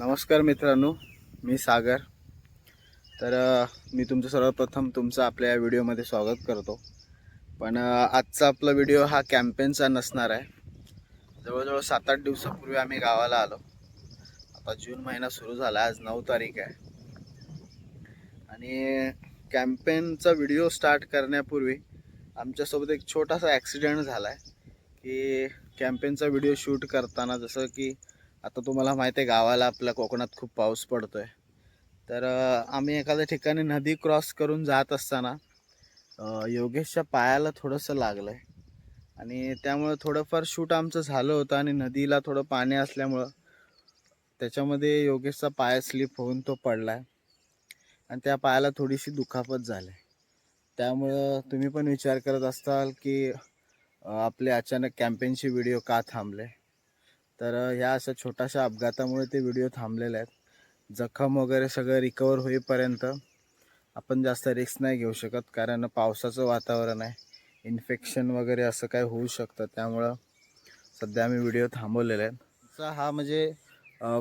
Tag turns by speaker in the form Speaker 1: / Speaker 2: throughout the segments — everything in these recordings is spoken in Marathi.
Speaker 1: नमस्कार मित्रांनो मी सागर. तर मी तुमचं सर्वप्रथम तुमचं आपल्या या व्हिडिओमध्ये स्वागत करतो. पण आजचा आपला व्हिडिओ हा कॅम्पेनचा नसणार आहे. जवळजवळ सात आठ दिवसापूर्वी आम्ही गावाला आलो. आता जून महिना सुरू झाला आज नऊ तारीख आहे. आणि कॅम्पेनचा व्हिडिओ स्टार्ट करण्यापूर्वी आमच्यासोबत एक छोटासा ॲक्सिडेंट झाला आहे की कॅम्पेनचा व्हिडिओ शूट करताना जसं की आता तुम्हाला माहिती आहे गावाला आपल्या कोकणात खूप पाऊस पडतो आहे तर आम्ही एखाद्या ठिकाणी नदी क्रॉस करून जात असताना योगेशच्या पायाला थोडंसं लागलं आहे आणि त्यामुळं थोडंफार शूट आमचं झालं होतं आणि नदीला थोडं पाणी असल्यामुळं त्याच्यामध्ये योगेशचा पाय स्लिप होऊन तो पडला आहे आणि त्या पायाला थोडीशी दुखापत झाली. त्यामुळं तुम्ही पण विचार करत असाल की आपले अचानक कॅम्पेनचे व्हिडिओ का थांबले? तर ह्या अशा छोट्याशा अपघातामुळे ते व्हिडिओ थांबलेले आहेत. जखम वगैरे सगळं रिकवर होईपर्यंत आपण जास्त रिस्क नाही घेऊ शकत कारण पावसाचं वातावरण आहे. इन्फेक्शन वगैरे असं काय होऊ शकतं. त्यामुळं सध्या आम्ही व्हिडिओ थांबवलेले आहेत. हा म्हणजे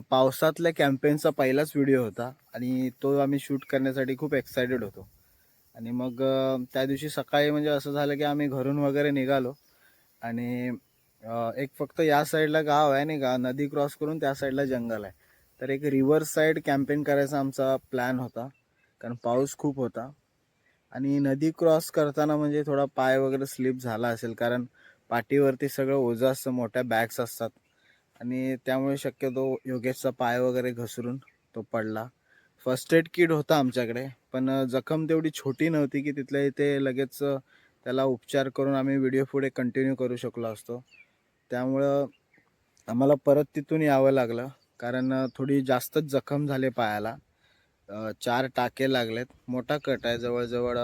Speaker 1: पावसातल्या कॅम्पेनचा पहिलाच व्हिडिओ होता आणि तो आम्ही शूट करण्यासाठी खूप एक्सायटेड होतो. आणि मग त्या दिवशी सकाळी म्हणजे असं झालं की आम्ही घरून वगैरे निघालो आणि एक फक्त या साईडला गाव आहे नाही का? नदी क्रॉस करून त्या साईडला जंगल आहे. तर एक रिव्हर साईड कॅम्पेन करायचा आमचा प्लॅन होता कारण पाऊस खूप होता. आणि नदी क्रॉस करताना म्हणजे थोडा पाय वगैरे स्लिप झाला असेल कारण पाठीवरती सगळं ओझं असतं मोठ्या बॅग्स असतात. आणि त्यामुळे शक्यतो योगेशचा पाय वगैरे घसरून तो पडला. फर्स्ट एड किट होता आमच्याकडे पण जखम तेवढी छोटी नव्हती की तिथल्या इथे लगेच त्याला उपचार करून आम्ही व्हिडिओ पुढे कंटिन्यू करू शकलो असतो. त्यामुळं आम्हाला परत तिथून यावं लागलं. कारण थोडी जास्तच जखम झाले पायाला. चार टाके लागलेत. मोठा कट आहे जवळजवळ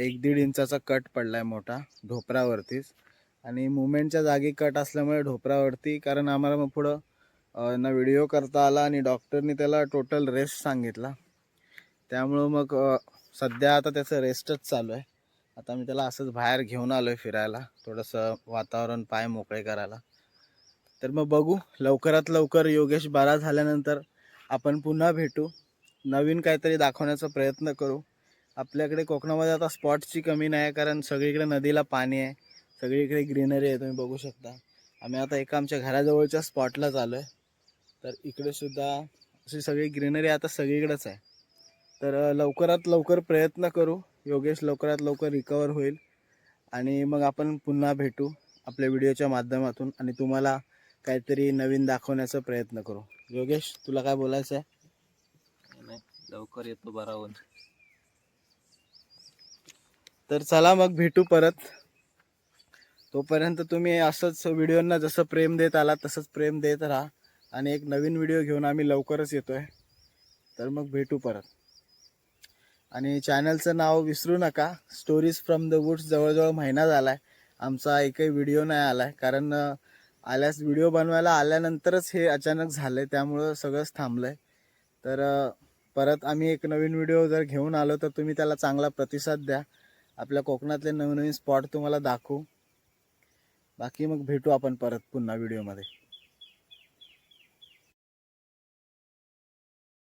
Speaker 1: एक दीड इंचाचा कट पडला आहे मोठा ढोपरावरतीच. आणि मुवमेंटच्या जागी कट असल्यामुळे ढोपरावरती कारण आम्हाला मग पुढं ना व्हिडिओ करता आला आणि डॉक्टरनी त्याला टोटल रेस्ट सांगितला. त्यामुळं मग सध्या आता त्याचं रेस्टच चालू आहे. आता मी त्याला असंच बाहेर घेऊन आलो आहे फिरायला थोडंसं वातावरण पाय मोकळे करायला. तर मग बघू लवकरात लवकर योगेश बारा झाल्यानंतर आपण पुन्हा भेटू. नवीन काहीतरी दाखवण्याचा प्रयत्न करू. आपल्याकडे कोकणामध्ये आता स्पॉटची कमी नाही आहे कारण सगळीकडे नदीला पाणी आहे. सगळीकडे ग्रीनरी आहे तुम्ही बघू शकता. आम्ही आता एका आमच्या घराजवळच्या स्पॉटला चालू आहे तर इकडेसुद्धा अशी सगळी ग्रीनरी आता सगळीकडेच आहे. तर लवकरात लवकर प्रयत्न करू. योगेश लवकरात लवकर रिकवर होईल. आणि मग आपण पुन्हा भेटू आपल्या व्हिडिओच्या माध्यमातून आणि तुम्हाला काहीतरी नवीन दाखवण्याचा प्रयत्न करू. योगेश तुला काय बोलायचं आहे
Speaker 2: लवकर येतो बरा होऊन
Speaker 1: तर चला मग भेटू परत. तोपर्यंत तुम्ही असंच व्हिडिओंना जसं प्रेम देत आला तसंच प्रेम देत राहा. आणि एक नवीन व्हिडिओ घेऊन आम्ही लवकरच येतोय. तर मग भेटू परत. आणि चॅनलचं नाव विसरू नका. स्टोरीज फ्रॉम द वुड्स जवळजवळ महिना झाला आहे आमचा एकही व्हिडिओ नाही आला आहे कारण आल्यास व्हिडिओ बनवायला आल्यानंतरच हे अचानक झालं आहे त्यामुळं सगळंच थांबलं आहे तर परत आम्ही एक नवीन व्हिडिओ जर घेऊन आलो तर तुम्ही त्याला चांगला प्रतिसाद द्या. आपल्या कोकणातले नवीन नवीन स्पॉट तुम्हाला दाखवू. बाकी मग भेटू आपण परत पुन्हा व्हिडिओमध्ये